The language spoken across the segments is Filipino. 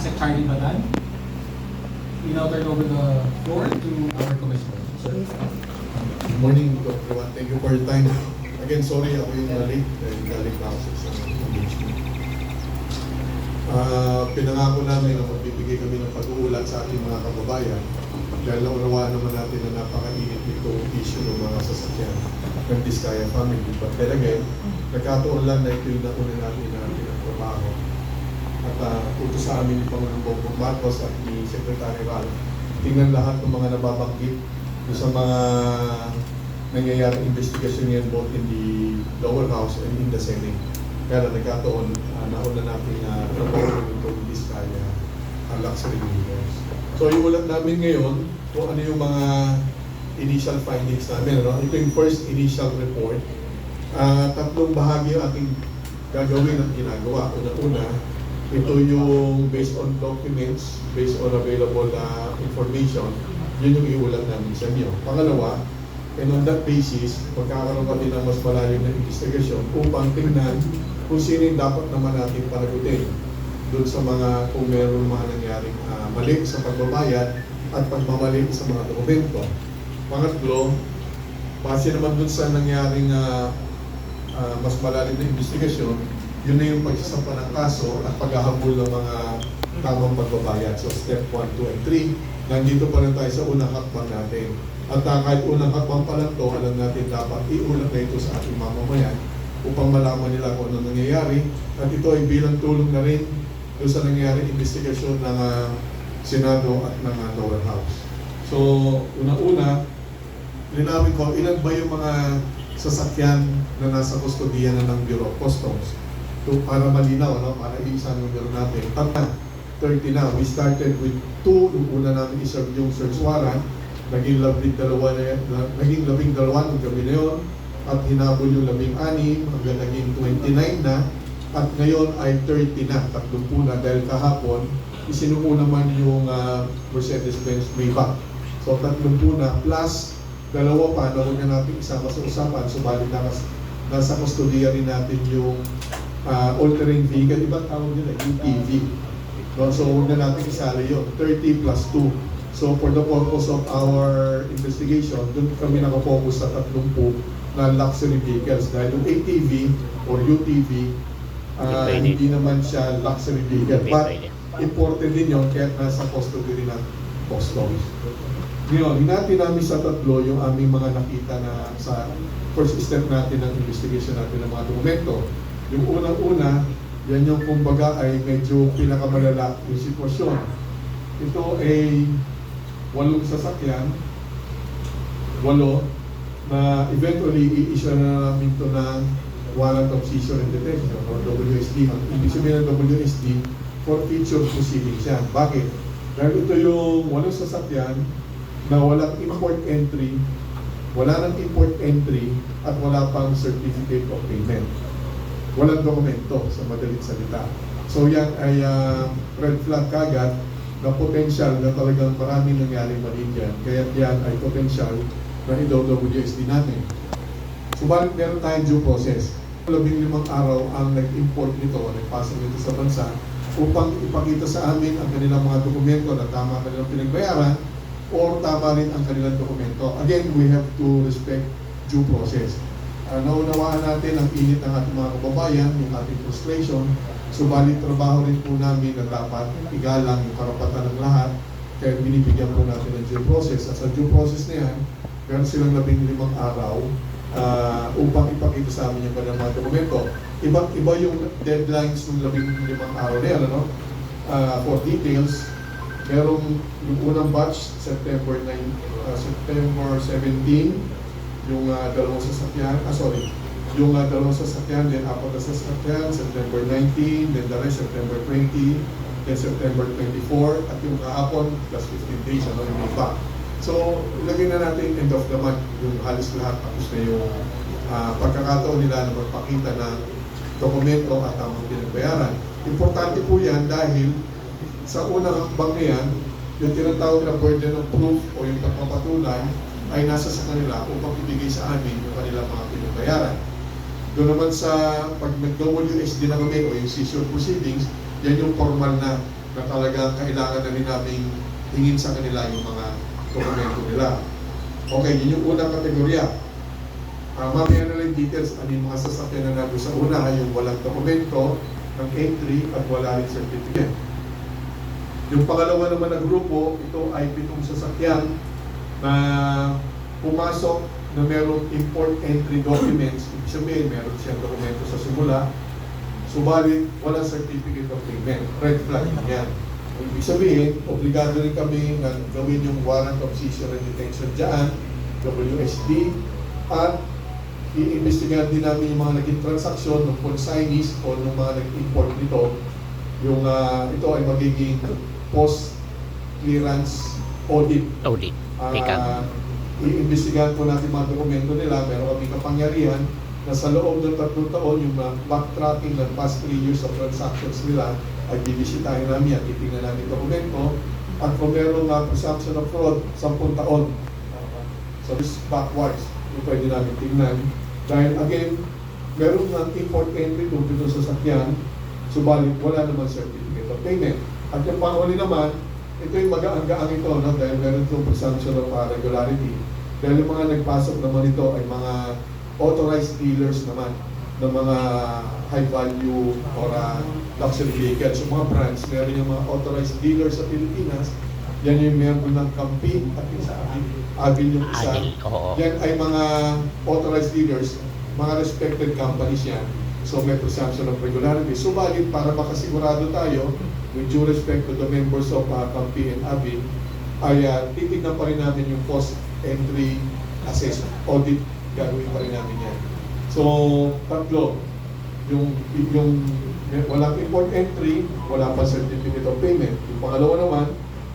Asset Charlie Badan. We now turn over the floor to our commissioner. Sir. Good morning everyone. Thank you for your time. Again, sorry ako yung late dahil galing na ako sa. Ah, pinangako namin na magbibigay kami ng pag-uulat sa ating mga kababayan dahil naunawaan naman natin na napakainit nito issue ng mga sasakyan ng Diskaya family. But then again, nagkataon lang na ito yung nauna natin na pinagtrabaho. At uh, utos sa amin ni Pangulong Bongbong Marcos at ni Secretary Ral, tingnan lahat ng mga nababanggit sa mga nangyayari investigasyon yan both in the lower house and in the Senate. Kaya lang nagkataon, uh, nauna natin na uh, trabaho itong Diskaya ang luxury vehicles. So yung ulat namin ngayon, kung ano yung mga initial findings namin. Ano? Ito yung first initial report. Ah, tatlong bahagi yung ating gagawin at ginagawa. Una-una, ito yung based on documents, based on available uh, information, yun yung iulat namin sa inyo. Pangalawa, and on that basis, magkakaroon kami ng mas malalim na investigasyon upang tingnan kung sino yung dapat naman natin panagutin doon sa mga kung meron mga nangyaring ah, mali sa pagbabayad at pagmamali sa mga dokumento. Pangatlo, base naman doon sa nangyaring ah, ah, mas malalim na investigasyon, yun na yung pagsasampa ng kaso at paghahabol ng mga tamang pagbabayad. So step 1, 2, and 3, nandito pa rin tayo sa unang hakbang natin. At uh, kahit unang hakbang pa lang to, alam natin dapat iulat na ito sa ating mamamayan upang malaman nila kung ano nangyayari. At ito ay bilang tulong na rin doon sa nangyayari investigasyon ng ah, Senado at ng ah, lower house. So, una-una, linawin ko, ilan ba yung mga sasakyan na nasa kustodiya na ng Bureau of Customs? To, para malinaw, ano, para iisa ng numero natin. Tama, 30 na. We started with 2, nung una namin iserve yung search warrant, naging labing dalawa na, na naging labing dalawa ng gabi na yun, at hinabol yung labing anim, hanggang naging 29 na, at ngayon ay 30 na, 30 na, dahil kahapon, isinuko naman yung uh, Mercedes-Benz Maybach. So, 30 na, plus dalawa pa. Na huwag na natin isama sa usapan, subalit na nasa kustodiya rin natin yung uh, all-terrain vehicle, ibang tawag nila, UTV. No? So, huwag na natin isali yun, 30 plus 2. So, for the purpose of our investigation, doon kami nakafocus sa 30 na luxury vehicles. Dahil yung ATV or UTV, uh, Pwede. hindi naman siya luxury vehicle. But, important din yun, kaya nasa custody rin ng customs. Ngayon, hinati namin sa tatlo yung aming mga nakita na sa first step natin ng investigation natin ng mga dokumento. Yung unang-una, yan yung kumbaga ay medyo pinakamalala yung sitwasyon. Ito ay walong sasakyan, walo, na eventually i-issue na namin ito ng warrant of seizure and detention or WSD. Ang ibig sabihin ng WSD, for future proceedings yan. Bakit? Dahil ito yung walang sasakyan na walang import entry, wala nang import entry at wala pang certificate of payment. Walang dokumento sa madalit salita. So yan ay ah, red flag kagad na potential na talagang maraming nangyaring mali dyan. Kaya yan ay potential na i-WSD natin. Subalit meron tayong due process. Labing limang araw ang nag-import nito, nagpasa nito sa bansa upang ipakita sa amin ang kanilang mga dokumento na tama ang kanilang pinagbayaran or tama rin ang kanilang dokumento. Again, we have to respect due process. Uh, naunawaan natin ang init ng ating mga kababayan, yung ating frustration, subalit trabaho rin po namin na dapat igalang yung karapatan ng lahat, kaya binibigyan po natin ng due process. At sa due process na yan, meron silang labing limang araw ah, upang ipakita sa amin yung kanilang mga dokumento. Iba, iba yung deadlines ng labing limang araw na yan, ano? Ah, for details, merong yung unang batch, September 9, ah, September 17, yung uh, dalawang sasakyan, ah sorry, yung uh, dalawang sasakyan, then apat na sasakyan, September 19, then the rest September 20, then September 24, at yung kahapon, plus 15 days, ano yung iba. So, ilagay na natin end of the month, yung halos lahat, tapos na yung ah, pagkakataon nila na magpakita ng dokumento at tamang pinagbayaran. Importante po yan dahil sa unang hakbang na yan, yung tinatawag na burden of proof o yung pagpapatunay ay nasa sa kanila upang ibigay sa amin yung kanilang mga pinagbayaran. Doon naman sa pag nag-WSD na kami o yung seizure proceedings, yan yung formal na na talagang kailangan na rin namin hingin sa kanila yung mga dokumento nila. Okay, yun yung unang kategorya. Uh, mamaya na lang details ano yung mga sasakyan na nandun sa una, yung walang dokumento ng entry at wala rin certificate. Yung pangalawa naman na grupo, ito ay pitong sasakyan na pumasok na merong import entry documents. Ibig sabihin, meron siyang dokumento sa simula, subalit walang certificate of payment. Red flag yan. Ibig sabihin, obligado rin kami na gawin yung warrant of seizure and detention dyan, WSD, at i-investigahan din namin yung mga naging transaksyon ng consignees o ng mga nag-import nito. Yung ah, ito ay magiging post-clearance audit Audit. Ika. Ah, iimbestigahan po natin mga dokumento nila. Meron kami kapangyarihan na sa loob ng tatlong taon, yung mga backtracking ng past three years of transactions nila ay bibisitahin namin at titingnan namin dokumento. At kung meron nga presumption of fraud, 10 taon. So this backwards, yung pwede namin tingnan. Dahil again, meron nga import entry doon dito sa sakyan, subalit wala naman certificate of payment. At yung panghuli naman, ito yung magaang-gaang ito, no? dahil meron itong presumption of uh, regularity. Dahil yung mga nagpasok naman ito ay mga authorized dealers naman ng mga high value or uh, luxury vehicles. Yung mga brands, meron yung mga authorized dealers sa Pilipinas. Yan yung meron ng Camping at sa Avil. Avil yung isa. Yan ay mga authorized dealers, mga respected companies yan. So may presumption of regularity. Subalit para makasigurado tayo, with due respect to the members of uh, and Avil, ay uh, titignan pa rin namin yung post-entry assessment, audit, gagawin pa rin namin yan. So, tatlo, yung, yung walang import entry, wala pa certificate of payment. Yung pangalawa naman,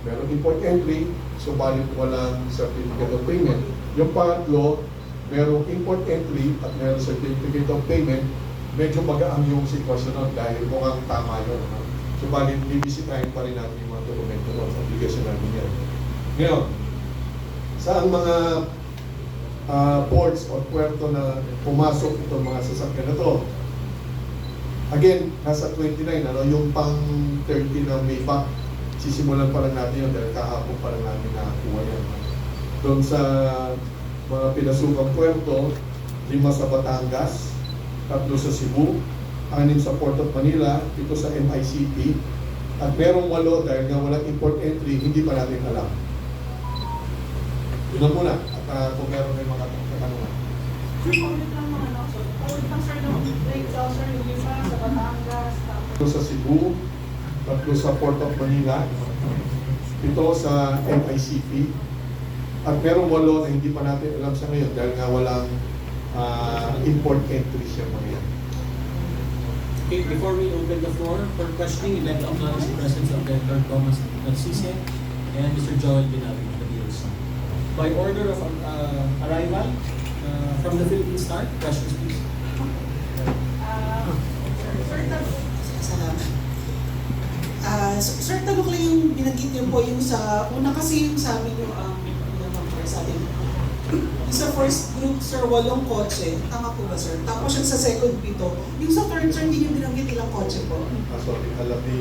meron import entry, subalit walang certificate of payment. Yung pangatlo, merong import entry at merong certificate of payment, medyo magaang yung sitwasyon nun dahil mukhang tama yun. No? Subalit, bibisitahin pa rin natin yung mga dokumento nun, obligasyon namin yan. Ngayon, sa mga ah, ports o puerto na pumasok itong mga sasakyan na to, Again, nasa 29, ano, yung pang 30 na may back, sisimulan pa lang natin yun dahil kahapon pa lang namin nakakuha yan. Doon sa mga pinasukang puerto, lima sa Batangas, tatlo sa Cebu, anim sa Port of Manila, ito sa MICP, at merong walo dahil nga walang import entry, hindi pa natin alam. Yun lang muna. At ah, kung meron may mga katanungan. Sir, ulit lang mga ano, so, ulit lang sir, no, like, uh, sir, yung isa sa Batangas, tapos, sa Cebu, tatlo sa Port of Manila, ito sa MICP, at merong walo na hindi pa natin alam sa ngayon dahil nga walang ah, import entry siya mga yan. Okay, before we open the floor for questioning, we'd like to acknowledge the presence of Director Thomas Narcisse and Mr. Joel Binawi of the DOC. By order of uh, arrival uh, from the Philippine Star, questions please. ah, sir, Salamat. Lang yung binanggit niyo po yung sa, una kasi yung sa amin yung, um, po sa atin, yung sa first group, sir, walong kotse, tama po ba sir? Tapos yung sa second pito, yung sa third, sir, hindi niyo binanggit ilang kotse po. Ah, sorry, alam ni...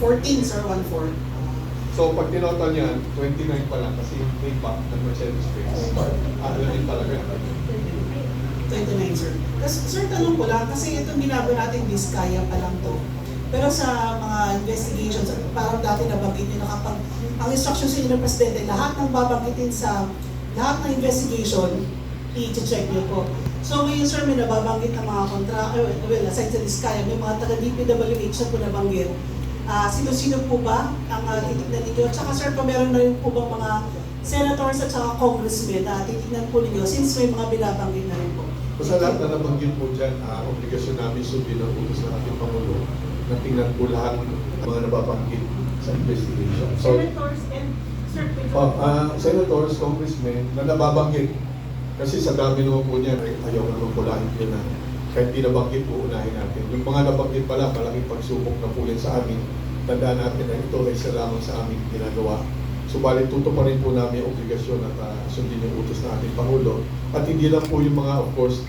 14, sir, 1-4. So pag tinotal niyan, 29 pa lang kasi yung may back ng Mercedes-Benz. Ah, alam din talaga. 29, sir. Tapos, sir, tanong ko lang, kasi itong binago natin, Vizcaya pa lang to. Pero sa mga investigations, parang dati nabanggit nyo na kapag ang instruction sa inyo ng Presidente, lahat ng babanggitin sa lahat ng investigation, i-check nyo po. So ngayon, sir, may nababanggit na mga kontra, well, aside sa Vizcaya, may mga taga-DPWH na po nabanggit. Ah, sino-sino po ba ang uh, titignan ninyo? Tsaka sir, kung meron na rin po bang mga senators at saka congressmen na titignan po ninyo since may mga binabanggit na rin po. So sa lahat na nabanggit po dyan, ah, obligasyon namin sundin ang utos ng ating Pangulo na tingnan po lahat ng mga nababanggit sa investigation. So, senators and, sir, ah, senators, congressmen na nababanggit kasi sa dami naman po niyan, ay ayaw naman pulahin yun na kahit di nabanggit po unahin natin. Yung mga nabanggit pala, malaking pagsubok na po yan sa amin. Tandaan natin na ito ay isa lamang sa aming ginagawa. Subalit tuto pa rin po namin yung obligasyon at ah, sundin yung utos ng ating Pangulo. At hindi lang po yung mga, of course,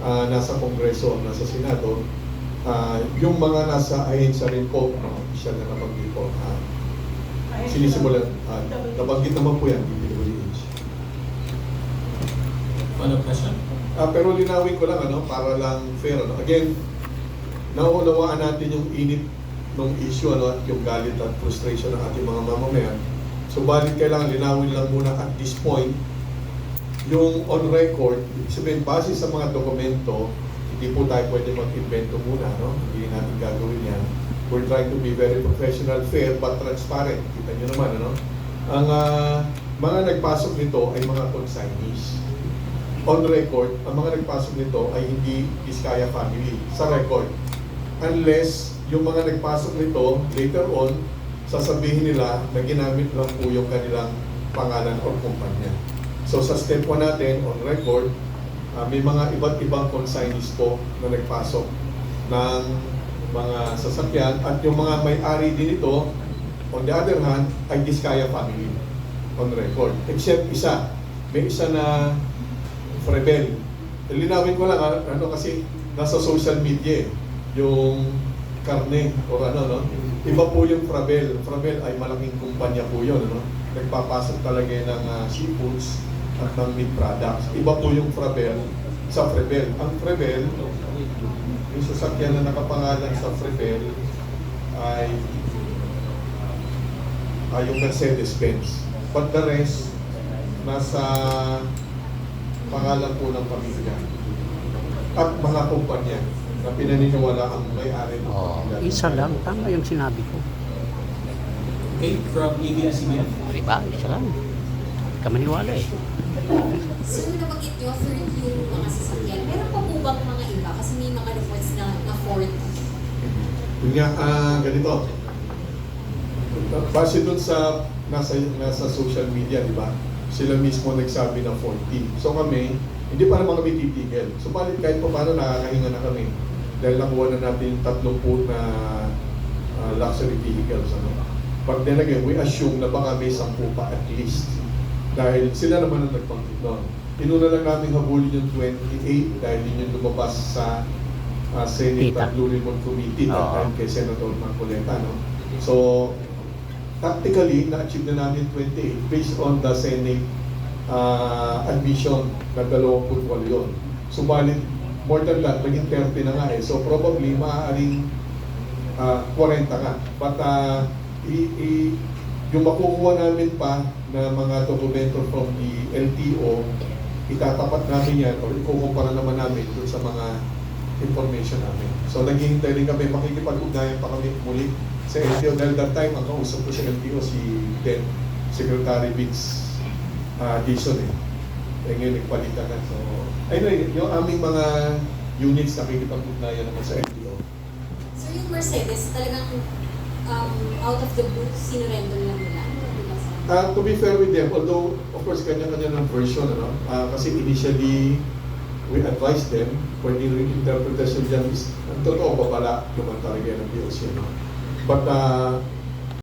ah, nasa Kongreso, nasa Senado, Ah, yung mga nasa ahensya rin po, mga opisyal na nabanggit po, ah, sinisimulan, ah, nabanggit naman po yan, DPWH. Follow-up question? Ah, pero linawin ko lang ano, para lang fair ano. Again, nauunawaan natin yung init ng issue ano at yung galit at frustration ng ating mga mamamayan. So balit kailangan linawin lang muna at this point yung on record, sabihin base sa mga dokumento, hindi po tayo pwede mag-invento muna, no? Hindi natin gagawin yan. We're trying to be very professional, fair, but transparent. Kita nyo naman, ano? Ang ah, mga nagpasok nito ay mga consignees on record, ang mga nagpasok nito ay hindi Vizcaya family sa record. Unless yung mga nagpasok nito later on, sasabihin nila na ginamit lang po yung kanilang pangalan o kumpanya. So sa step 1 natin, on record, ah, may mga iba't ibang consignees po na nagpasok ng mga sasakyan at yung mga may-ari din ito, on the other hand, ay Vizcaya family on record. Except isa, may isa na Frebel. Linawin ko lang, ah, ano kasi nasa social media eh, yung karne o ano, no? Iba po yung Frebel. Frebel ay malaking kumpanya po yun, ano? Nagpapasok talaga ng ah, seafoods at ng meat products. Iba po yung Frebel sa Frebel. Ang Frebel, yung sasakyan na nakapangalan sa Frebel ay ay yung Mercedes-Benz. But the rest, nasa pangalan po ng pamilya at mga kumpanya na pinaniniwala ang may-ari ng Oh, pamilya. isa lang. Tama yung sinabi ko. Okay, from ABS-CBN. Diba? Isa lang. Hindi ka maniwala eh. So, nabanggit nyo, 30 yung mga sasakyan. Meron pa po bang mga iba? Kasi may mga reports na, na 40. Yun nga, ah, ganito. Base dun sa nasa, nasa social media, di ba? Sila mismo nagsabi ng 40. So kami, hindi pa naman kami titigil. So balit kahit pa paano nakakahinga na kami. Dahil nakuha na natin yung 30 na ah, luxury vehicles. Ano? But then again, we assume na baka may 10 pa at least. Dahil sila naman ang nagpangkit noon. Inuna lang namin habulin yung 28 dahil yun yung lumabas sa uh, Senate Kita. at Blue Ribbon Committee that time kay Senator Marcoleta. No? So, tactically, na-achieve na namin 28 based on the Senate uh, admission na 28 yun. Subalit, more than that, naging 30 na nga eh. So, probably, maaaring uh, 40 nga. But, uh, i- i- yung makukuha namin pa na mga dokumento from the LTO, itatapat namin yan or ikukumpara naman namin dun sa mga information namin. So naghihintay rin kami, makikipag-ugnayan pa kami muli sa LTO dahil that time ang kausap ko sa LTO si then Secretary Vince uh, Dixon eh. Eh ngayon nagpalitan na. So, anyway, yung aming mga units nakikipag-ugnayan naman sa LTO. So, yung Mercedes, talagang um, out of the blue, sinurrender lang nila. Ano Uh, to be fair with them, although of course kanya-kanya ng version, ano? Ah, kasi initially we advised them, pwede rin interpretation dyan is, ang totoo ba pala naman talaga ng POC, no? But uh,